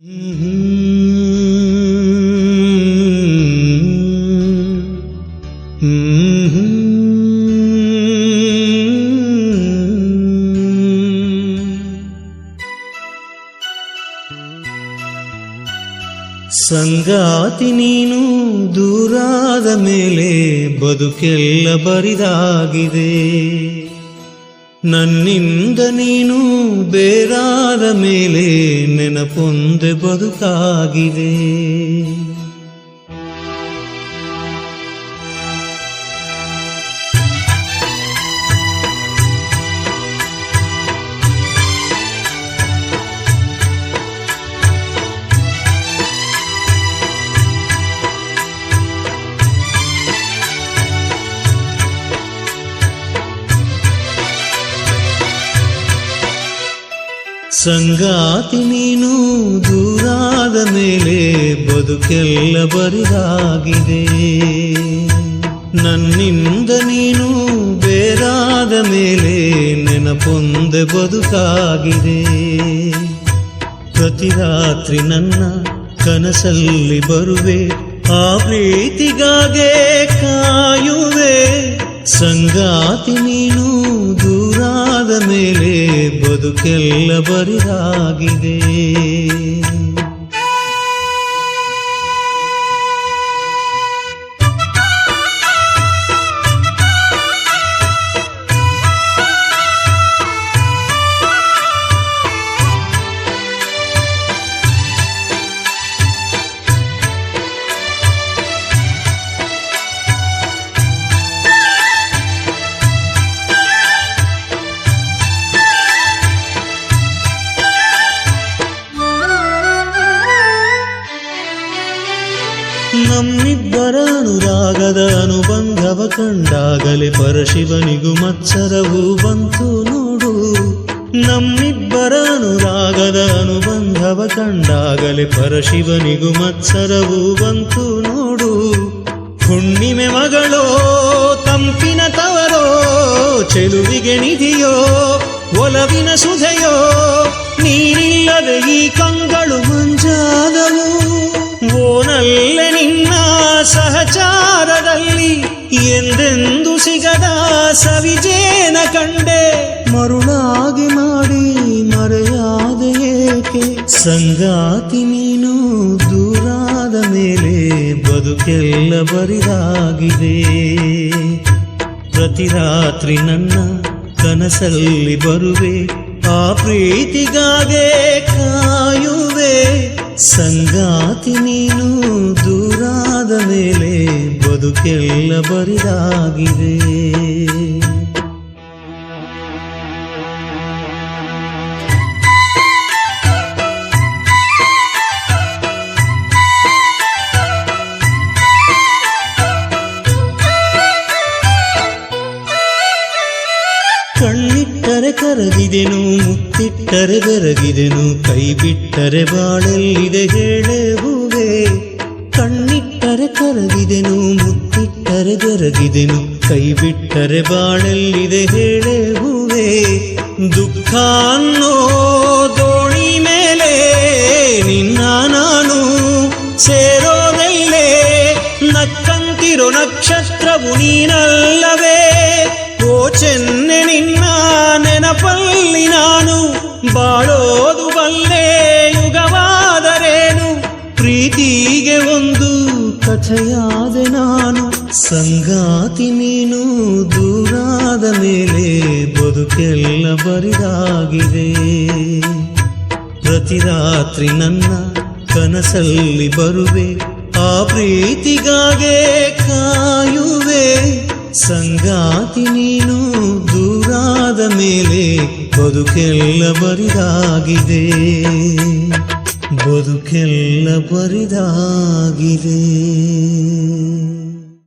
ಸಂಗಾತಿ ನೀನು ದೂರಾದ ಮೇಲೆ ಬದುಕೆಲ್ಲ ಬರಿದಾಗಿದೆ. ನನ್ನಿಂದ ನೀನು ಬೇರಾದ ಮೇಲೆ ನೆನಪೊಂದೆ ಬದುಕಾಗಿದೆ ಸಂಗಾತಿ ನೀನು ದೂರಾದ ಮೇಲೆ ಬದುಕೆಲ್ಲ ಬರಿದಾಗಿದೆ. ನನ್ನಿಂದ ನೀನು ಬೇರಾದ ಮೇಲೆ ನೆನಪೊಂದೆ ಬದುಕಾಗಿದೆ. ಪ್ರತಿ ರಾತ್ರಿ ನನ್ನ ಕನಸಲ್ಲಿ ಬರುವೆ, ಆ ಪ್ರೀತಿಗಾಗೆ ಕಾಯುವೆ. ಸಂಗಾತಿ ನೀನು ಮೇಲೆ ಬದುಕೆಲ್ಲ ಬರಿದಾಗಿದೆ. ನಮ್ಮಿಬ್ಬರ ಅನುರಾಗದ ಅನುಬಂಧವ ಕಂಡಾಗಲೇ ಪರಶಿವನಿಗೂ ಮತ್ಸರವೂ ಬಂತು ನೋಡು. ನಮ್ಮಿಬ್ಬರ ಅನುರಾಗದ ಅನುಬಂಧವ ಕಂಡಾಗಲೇ ಪರಶಿವನಿಗೂ ಮತ್ಸರವೂ ಬಂತು ನೋಡು. ಹುಣ್ಣಿಮೆ ಮಗಳೋ, ತಂಪಿನ ತವರೋ, ಚೆಲುವಿಗೆ ನಿಧಿಯೋ, ಒಲವಿನ ಸುಧೆಯೋ, ನೀರಿಲ್ಲದೆ ಈ ಕಂಗಳು ಮಂಜಾದವು ಓನಲ್ಲೆ ಸಹಚಾರದಲ್ಲಿ ಎಂದೆಂದು ಸಿಗದ ಸವಿಜೇನ ಕಂಡೆ. ಮರುಳಾಗಿ ಮಾಡಿ ಮರೆಯಾದ ಏಕೆ? ಸಂಗಾತಿ ನೀನು ದೂರಾದ ಮೇಲೆ ಬದುಕೆಲ್ಲ ಬರಿದಾಗಿದೆ. ಪ್ರತಿ ರಾತ್ರಿ ನನ್ನ ಕನಸಲ್ಲಿ ಬರುವೆ, ಆ ಪ್ರೀತಿಗಾಗೆ ಕಾಯುವೆ. ಸಂಗಾತಿ ನೀನು ದೂರಾದ ಮೇಲೆ ಬದುಕೆಲ್ಲ ಬರಿದಾಗಿದೆ. ಕಣ್ಣಿಟ್ಟರೆ ಕರಗಿದೆನು ಮುತ್ತಿಟ್ಟರೆ ಬೆರಗಿದೆನು ಕೈ ಬಿಟ್ಟರೆ ಬಾಳಲ್ಲಿದೆ ಹೇಳೆವು. ಕರಗಿದೆನು ಮುತ್ತಿಟ್ಟರೆ ಜರಗಿದೆನು ಕೈ ಬಿಟ್ಟರೆ ಬಾಳಲ್ಲಿದೆ ಹೇಳುವೆ ದುಃಖ ಅನ್ನೋ ದೋಣಿ ಮೇಲೆ ನಿನ್ನ ನಾನು ಸೇರೋದಲ್ಲೇ. ನಕ್ಕಂತಿರೋ ನಕ್ಷತ್ರವು ನೀನಲ್ಲವೇ. ಓ ಚೆನ್ನೆ ನಿನ್ನ ನೆನಪಲ್ಲಿ ನಾನು ಬಾಳೋದು ಬಲ್ಲೆ, ಯುಗವಾದರೇನು, ಪ್ರೀತಿಗೆ ಕಥೆಯಾದೆ ನಾನು, ಸಂಗಾತಿ ನೀನು ದೂರಾದ ಮೇಲೆ ಬದುಕೆಲ್ಲ ಬರಿದಾಗಿದೆ. ಪ್ರತಿ ರಾತ್ರಿ ನನ್ನ ಕನಸಲ್ಲಿ ಬರುವೆ, ಆ ಪ್ರೀತಿಗಾಗೆ ಕಾಯುವೆ. ಸಂಗಾತಿ ನೀನು ದೂರಾದ ಮೇಲೆ ಬದುಕೆಲ್ಲ ಬರಿದಾಗಿದೆ. ಬದುಕೆಲ್ಲ ಬರಿದಾಗಿದೆ.